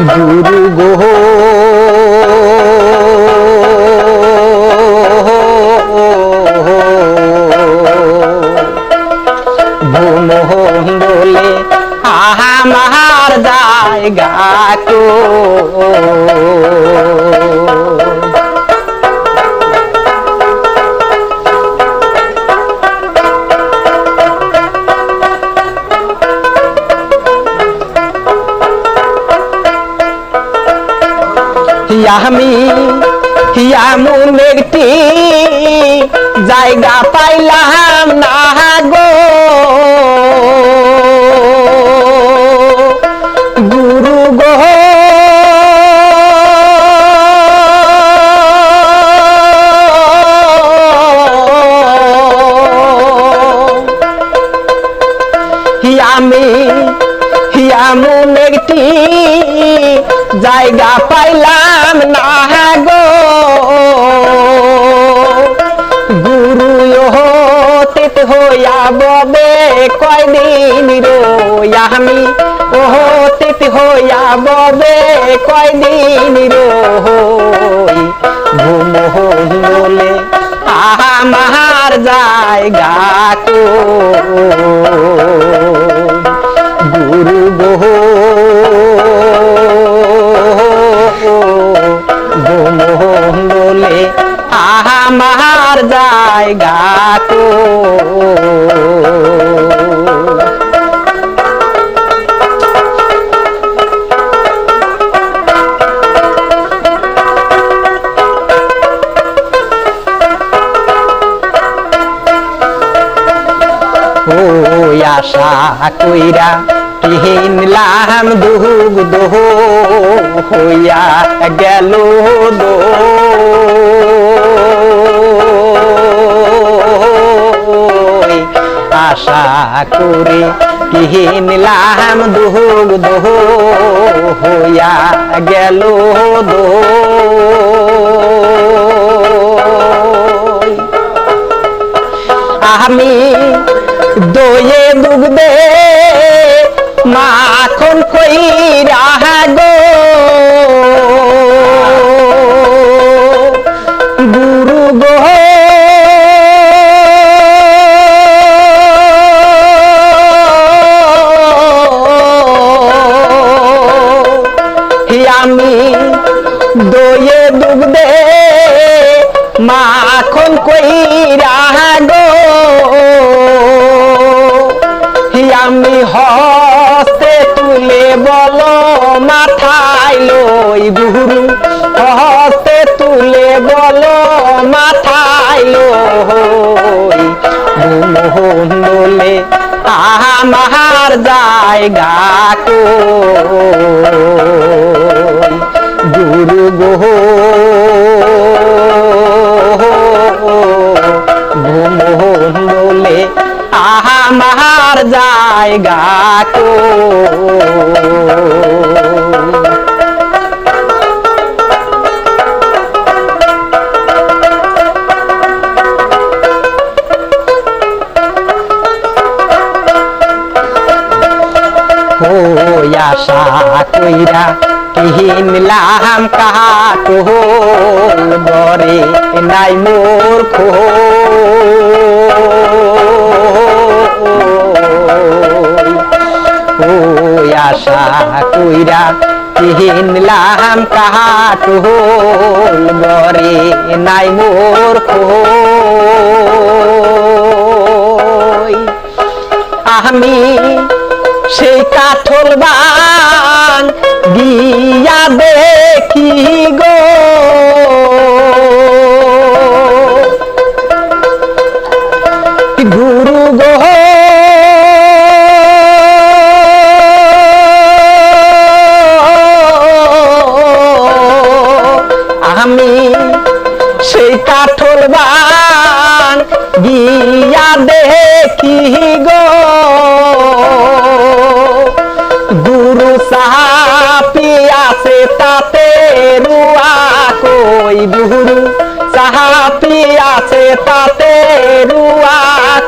গুরু গো ভূমোহন বলে আমার জায়গা তো। আমি এমন একটি জায়গা পাইলাম না গো। গুরু গো। আমি এমন একটি জায়গা পাইলাম হইয়া ববে কয়দিন রোই আহা বলে আমার জায়গা তো ও আশা কইরা কিনলাম দুহুগ দোহ হইয়া গেল দো। আশা করে কিনলাম দুহুগ দোহ হইয়া গেল দো। আমি হস্তে তুলে বল, মাথায় লই গুরু। হস্তে তুলে বল, মাথায় লই মোহন বলে আমার জায়গা কো গুরু গো জায়গা তো ও আশা কইরা কিনলাম কাটোল বরে নাই মোর খো আশা কইরা বরে নাই মোর খোই। আমি সেই কাঠল বান গিয়া দেখি গো কাঠল বান গিয়া দেখি গো। গুরু সাহাপি আছে তাতে রুয়া কই গুরু সাহাপি আছে তাতে রুয়া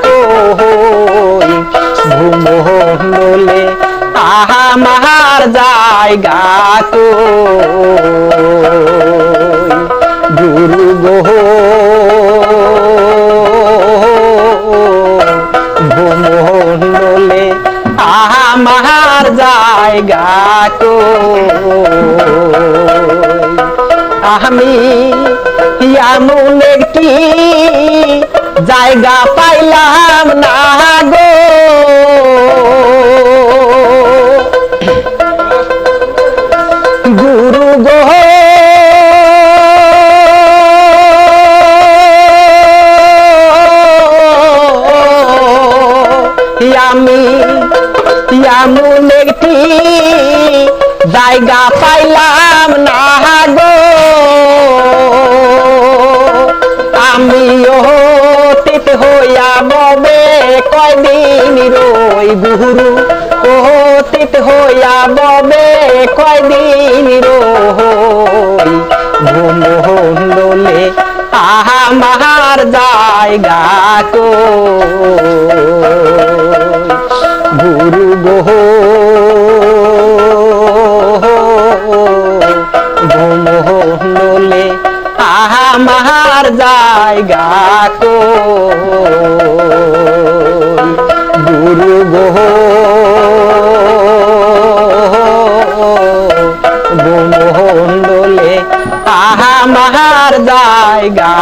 কই? ভূমোহন বলে আমার জায়গা কো গুরু গো ভূমণ্ডলে আমার জায়গা আমি এমন একটি জায়গা পাইলাম না। জায়গা পাইলাম না গো। আমি অতীত হইয়া ববে কয়দিন রই গুরু। অতীত হইয়া ববে কয়দিন রই ভূমণ্ডলে আমার জায়গা কো গুরু গো জায়গা কো গুরু গো আহা মাহার জায়গা